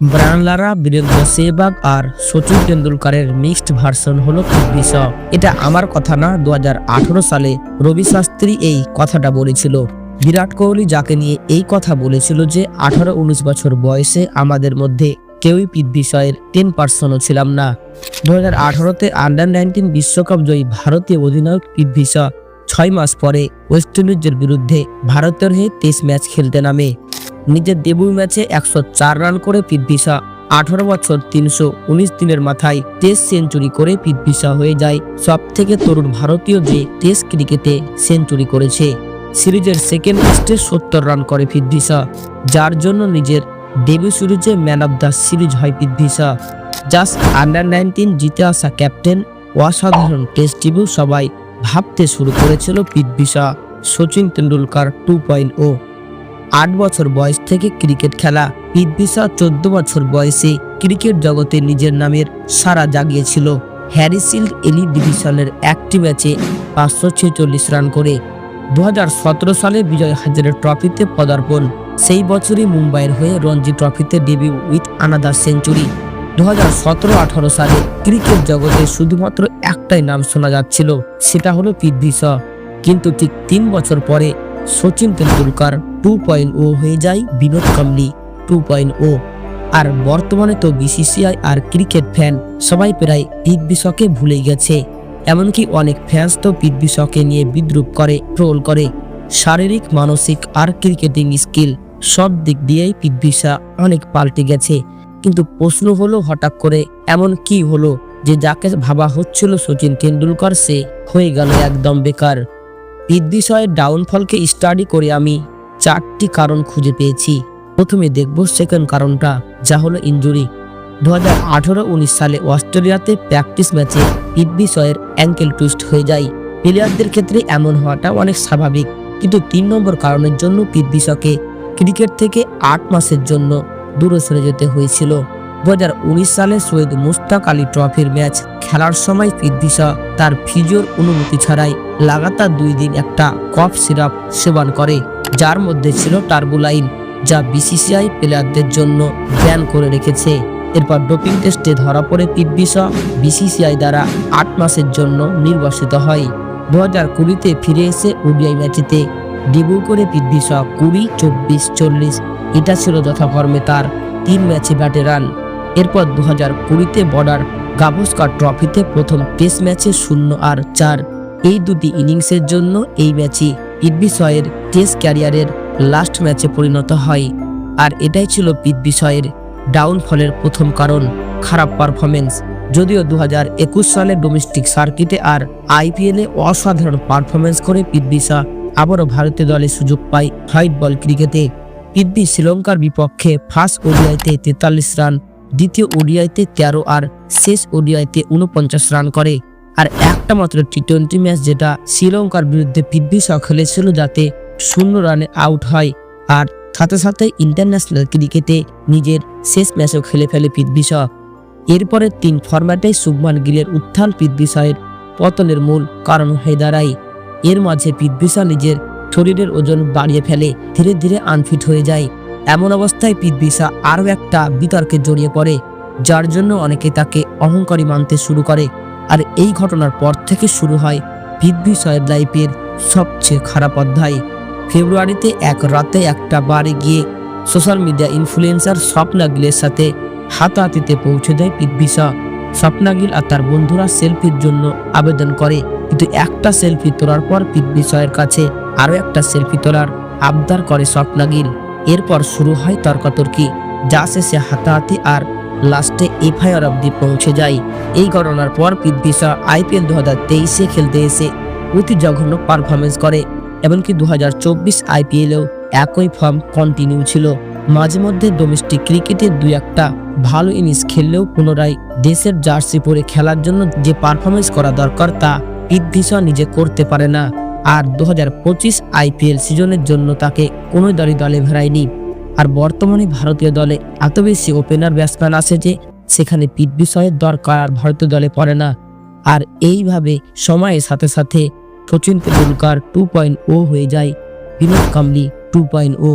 Brian Lara, Virender Sehwag আর সচিন তেন্ডুলকারের mixed version হলো পৃথ্বী শ এটা আমার কথা না, দু হাজার আঠারো সালে রবি শাস্ত্রী এই কথাটা বলেছিল। বিরাট কোহলি যাকে নিয়ে এই কথা বলেছিল যে আঠারো উনিশ বছর বয়সে আমাদের মধ্যে কেউই পৃথ্বী শয়ের টেন পার্সনও ছিলাম না। দু হাজার আঠারোতে আন্ডার নাইনটিন বিশ্বকাপ জয়ী ভারতীয় অধিনায়ক পৃথ্বী শ ছয় মাস পরে ওয়েস্ট ইন্ডিজের বিরুদ্ধে ভারতের হয়ে টেস্ট ম্যাচ খেলতে নামে। নিজের ডেবিউ ম্যাচে একশো চার রান করে পৃথ্বী শাহ আঠারো বছর তিনশো উনিশ দিনের মাথায় টেস্ট সেঞ্চুরি করে পৃথ্বী শাহ হয়ে যায়। সব থেকে তরুণ ভারতীয় যে টেস্ট ক্রিকেটে সেঞ্চুরি করেছে, সিরিজের সেকেন্ড টেস্টে সত্তর রান করে পৃথ্বী শাহ যার জন্য নিজের ডেবিউ সিরিজে ম্যান অব দ্য সিরিজ হয় Prithvi Shaw just under nineteen জিতে আসা ক্যাপ্টেন অসাধারণ টেস্ট ডেবিউ সবাই ভাবতে শুরু করেছিল Prithvi Shaw Sachin Tendulkar two point o আট বছর বয়স থেকে ক্রিকেট খেলা। পৃথ্বী চোদ্দ বছর বয়সে ক্রিকেট জগতে নিজের নামের সারা জাগিয়েছিল। হ্যারিসিল্ড এলি ডিভিশনের একটি ম্যাচে পাঁচশো ছেচল্লিশ রান করে দু সালে বিজয় হাজারে ট্রফিতে পদার্পণ। সেই বছরই মুম্বাইয়ের হয়ে রঞ্জি ট্রফিতে ডেবিউ উইথ আনাদার সেঞ্চুরি। দু হাজার সতেরো আঠারো সালে ক্রিকেট জগতে শুধুমাত্র একটাই নাম শোনা যাচ্ছিল, সেটা হলো শাহ কিন্তু ঠিক তিন বছর পরে Sachin Tendulkar two point o হয়ে যায় Vinod Kambli two point o আর বর্তমানে তো বিসিসিআই আর ক্রিকেট ফ্যান সবাই প্রায় পৃথ্বী শকে ভুলে গেছে। এমনকি অনেক ফ্যান্স তো পৃথ্বী শকে নিয়ে বিদ্রুপ করে ট্রোল করে। শারীরিক, মানসিক আর ক্রিকেটিং স্কিল সব দিক দিয়েই পৃথ্বী শাহ অনেক পাল্টে গেছে। কিন্তু প্রশ্ন হলো হঠাৎ করে এমন কি হলো যে যাকে ভাবা হচ্ছিল সচিন তেন্ডুলকর সে হয়ে গেল একদম বেকার। পৃথ্বী শয়ের ডাউনফলকে স্টাডি করে আমি চারটি কারণ খুঁজে পেয়েছি। প্রথমে দেখব সেকেন্ড কারণটা, যা হলো ইঞ্জুরি দু হাজার আঠারো উনিশ সালে অস্ট্রেলিয়াতে প্র্যাকটিস ম্যাচে পৃথ্বী শয়ের অ্যাঙ্কেল টুইস্ট হয়ে যায়। প্লেয়ারদের ক্ষেত্রে এমন হওয়াটা অনেক স্বাভাবিক, কিন্তু তিন নম্বর কারণের জন্য শকে ক্রিকেট থেকে আট মাসের জন্য দূরে সরে যেতে হয়েছিল। দু হাজার উনিশ সালে সৈয়দ মুস্তাক আলী ট্রফির ম্যাচ খেলার সময় পৃথ্বী তার ফিজিওর অনুমতি ছাড়াই লাগাতার দুই দিন একটা কফ সিরাপ সেবন করে, যার মধ্যে ছিল টার্বুলাইন, যা বিসিসিআই প্লেয়ারদের জন্য ব্যান করে রেখেছে। এরপর ডোপিং টেস্টে ধরা পড়ে শাহ বিসিসিআই দ্বারা আট মাসের জন্য নির্বাসিত হয়। দু হাজার কুড়িতে ফিরে এসে ওডিআই ম্যাচেতে ডেবিউ করে শাহ কুড়ি, চব্বিশ, চল্লিশ, এটা ছিল যথাকর্মে তার তিন ম্যাচে ব্যাটে রান। এরপর দু হাজার কুড়িতে বর্ডার গাভস্কার ট্রফিতে প্রথম টেস্ট ম্যাচে শূন্য আর চার এই দুটি ইনিংসের জন্য এই ম্যাচই পৃথ্বী শয়ের টেস্ট ক্যারিয়ারের লাস্ট ম্যাচে পরিণত হয়। আর এটাই ছিল পৃথ্বী শয়ের ডাউনফলের প্রথম কারণ, খারাপ পারফরমেন্স যদিও দু হাজার একুশ সালে ডোমেস্টিক সার্কিটে আর আইপিএলে অসাধারণ পারফরমেন্স করে পৃথ্বী শাহ আবারও ভারতীয় দলে সুযোগ পায় হোয়াইট বল ক্রিকেটে। পৃথ্বী শ্রীলঙ্কার বিপক্ষে ফার্স্ট ওডিআইতে তেতাল্লিশ রান, দ্বিতীয় ওডিআইতে তেরো আর শেষ ওডিআইতে উনপঞ্চাশ রান করে। আর একটা মাত্র টি টোয়েন্টি ম্যাচ যেটা শ্রীলঙ্কার বিরুদ্ধে পৃথ্বী শাহ খেলেছিল যাতে শূন্য রানে আউট হয়। আর সাথে সাথে ইন্টারন্যাশনাল ক্রিকেটে নিজের শেষ ম্যাচও খেলে ফেলে পৃথ্বী শাহ এরপরে তিন ফরম্যাটে শুভমান গিলের উত্থান পৃথ্বী শাহের পতনের মূল কারণ হয়ে দাঁড়ায়। এর মাঝে পৃথ্বী শাহ নিজের শরীরের ওজন বাড়িয়ে ফেলে, ধীরে ধীরে আনফিট হয়ে যায়। এমন অবস্থায় পৃথ্বী শাহ আরও একটা বিতর্কে জড়িয়ে পড়ে, যার জন্য অনেকে তাকে অহংকারী মানতে শুরু করে। আর এই ঘটনার পর থেকে শুরু হয় পৃথ্বী শাহের লাইফের সবচেয়ে খারাপ অধ্যায়। ফেব্রুয়ারিতে এক রাতে একটা বারে গিয়ে সোশ্যাল মিডিয়া ইনফ্লুয়েন্সার স্বপ্না গিলের সাথে হাতাহাতিতে পৌঁছে দেয় পৃথ্বী শাহ। স্বপ্না গিল আর তার বন্ধুরা সেলফির জন্য আবেদন করে, কিন্তু একটা সেলফি তোলার পর শাহের কাছে আরও একটা সেলফি তোলার আবদার করে স্বপ্না গিল। এরপর শুরু হয় তর্কাতর্কি, যা শেষে হাতাহাতি আর লাস্টে এফআইআর অব্দি পৌঁছে যায়। এই ঘটনার পর পৃথ্বী শাহ আইপিএল দু হাজার তেইশে খেলতে এসে অতি জঘন্য পারফরমেন্স করে, এমনকি দু হাজার চব্বিশ আইপিএলেও একই ফর্ম কন্টিনিউ ছিল। মাঝে মধ্যে ডোমেস্টিক ক্রিকেটে দুই একটা ভালো ইনিংস খেললেও পুনরায় দেশের জার্সি পরে খেলার জন্য যে পারফরমেন্স করা দরকার তা পৃথ্বী শাহ নিজে করতে পারে না। আর দু হাজার পঁচিশ আইপিএল সিজনের জন্য তাকে কোনো দলই দলে ভেড়ায়নি আর বর্তমানে ভারতীয় দলে এত বেশি ওপেনার ব্যাটসম্যান আছে যে সেখানে পিট বিষয়ের দরকার আর ভারতীয় দলে পড়ে না। আর এইভাবে সময়ের সাথে সাথে Sachin Tendulkar two point o হয়ে যায়। Vinod Kambli two point o